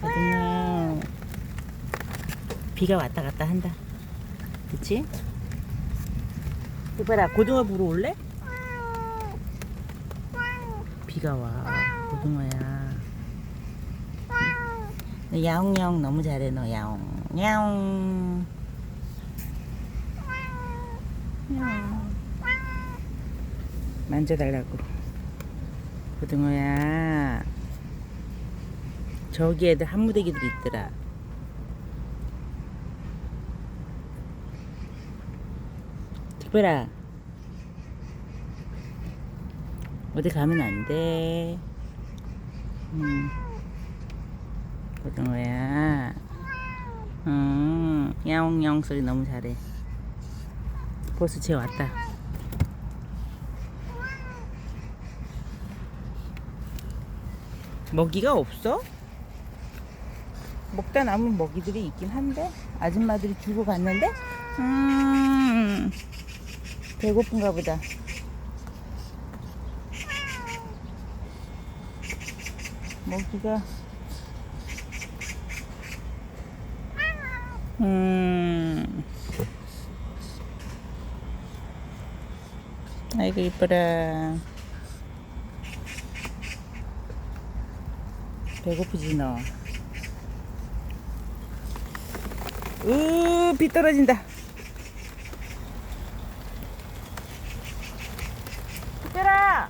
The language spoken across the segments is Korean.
고등어 비가 왔다 갔다 한다. 그치? 이봐라 고등어 보러 올래? 비가 와. 고등어야. 너 야옹야옹 너무 잘해 너 야옹. 야옹. 야옹 만져달라고 고등어야. 저기 애들 한무대기들 있더라. 특별아. 어디 가면 안돼. 음. 고등어야. 음, 야옹야옹 소리 너무 잘해. 벌써 쟤 왔다 먹이가 없어? 먹다 남은 먹이들이 있긴 한데 아줌마들이 주고 갔는데? 음 배고픈가 보다. 먹이가. 음. 아이고 이뻐라 배고프지 너 으, 비 떨어진다. 특별아!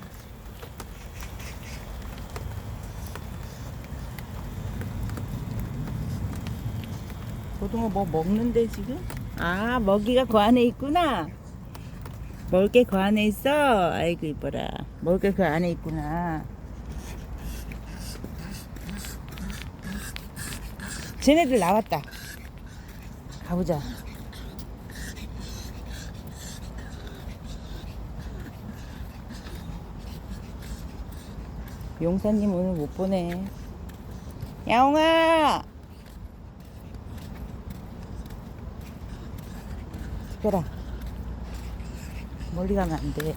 고등어 뭐 먹는데 지금? 아, 먹이가 그 안에 있구나. 먹을 게 그 안에 있어. 아이고, 이뻐라. 먹을 게 그 안에 있구나. 쟤네들 나왔다. 가보자. 용사님 오늘 못 보네. 야옹아! 특별아. 멀리 가면 안 돼.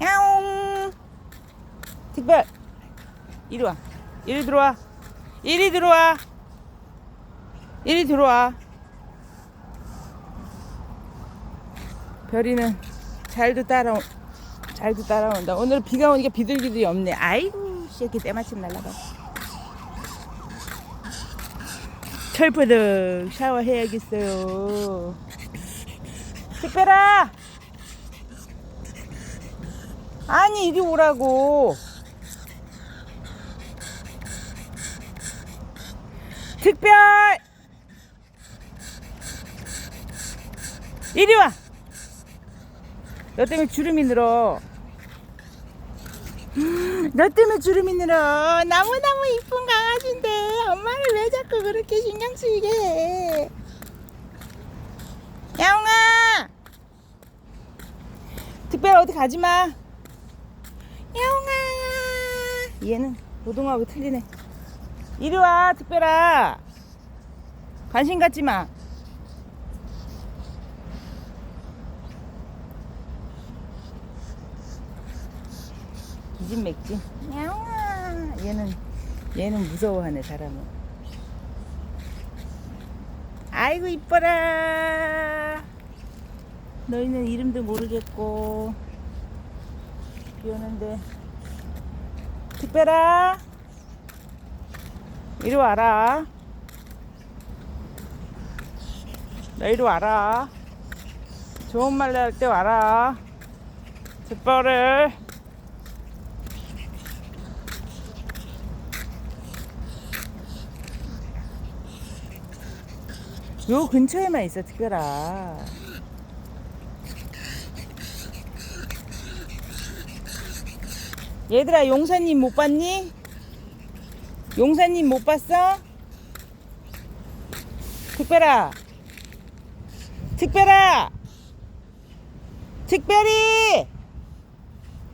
야옹! 특별! 이리 와. 이리 들어와. 이리 들어와. 이리 들어와. 별이는 잘도 따라 잘도 따라온다. 오늘 비가 오니까 비둘기들이 없네. 아이고, 새끼 때마침 날라가. 철푸득 샤워해야겠어요. 특별아! 아니, 이리 오라고. 특별! 이리 와! 너 때문에 주름이 늘어. 너 때문에 주름이 늘어. 너무너무 이쁜 강아지인데 엄마를 왜 자꾸 그렇게 신경 쓰이게 해. 야옹아! 특별 어디 가지 마. 야옹아! 얘는 고등어하고 틀리네. 이리 와, 특별아. 관심 갖지 마. 기진 맥지. 야옹아. 얘는 얘는 무서워하네 사람은. 아이고 이뻐라. 너희는 이름도 모르겠고 비 오는데 특별아. 이리 와라. 너 이리 와라. 좋은 말할때 와라. 특별해. 요 근처에만 있어 특별아. 얘들아 용사님 못 봤니? 용사님 못 봤어? 특별아. 특별아. 특별히